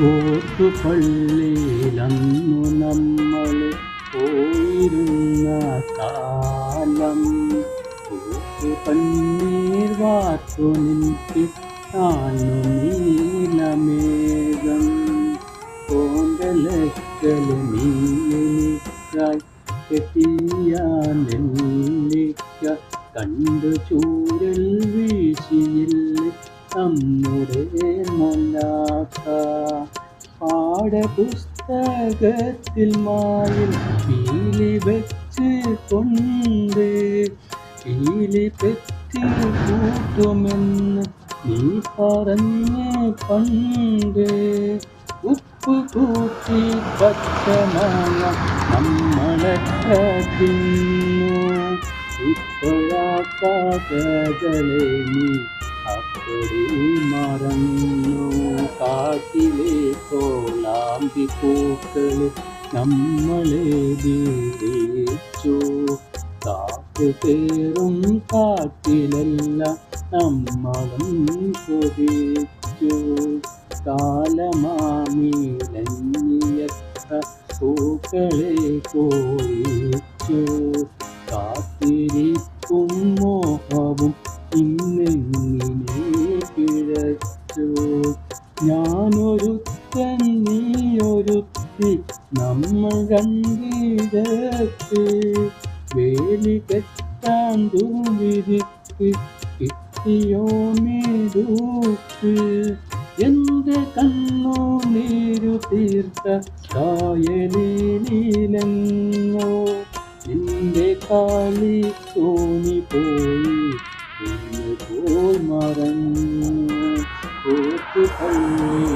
ഓട്ടുപള്ളിയിലന്നു നമ്മൾ പോയിരുന്ന കാലം. പന്നീർ വാത്തു നിൽക്കി താണു നീലമേഘം. കോന്തലക്കൽ നീ എനിക്കായി കെട്ടിയ നെല്ലിക്ക കണ്ടു ചൂരൽ വീശിയിൽ നമ്മുടെ മൊല്ലാക്ക പാഠപുസ്തകത്തിൽ മായിൽ പീലി വെച്ച് കൊണ്ട് പീലി പെറ്റി കൂട്ടുമെന്ന് നീ പറഞ്ഞ് പണ്ട്. ഉപ്പ് കൂട്ടി പച്ചമായ നമ്മളൊക്കെ തിന്നു ഇപ്പോഴാ നീ? അപ്പടി മറന്നു. കാട്ടിലെ കോലാമ്പി പൂക്കൾ നമ്മളെ വീടിച്ചു കാത്തു പേറും കാട്ടിലെല്ലാം നമ്മളും കൊതിച്ചു. കാലമാമീലഞ്ഞിയത്ര പൂക്കളെ കോയിച്ചു കാത്തിരിക്കും മോഹവും ഇന്നെങ്ങനെ കിഴച്ചു ഞാനൊരുത്തൻ നീയൊരുത്തി നമ്മൾ കണ്ടിടത്ത് വേലി കെട്ടാൻ തൂവിരിക്ക് കിട്ടിയോ മേടൂക്ക് എന്റെ കണ്ണു നീരു തീർത്ത കായലിലോ നിന്റെ കാലി തോണി Oi.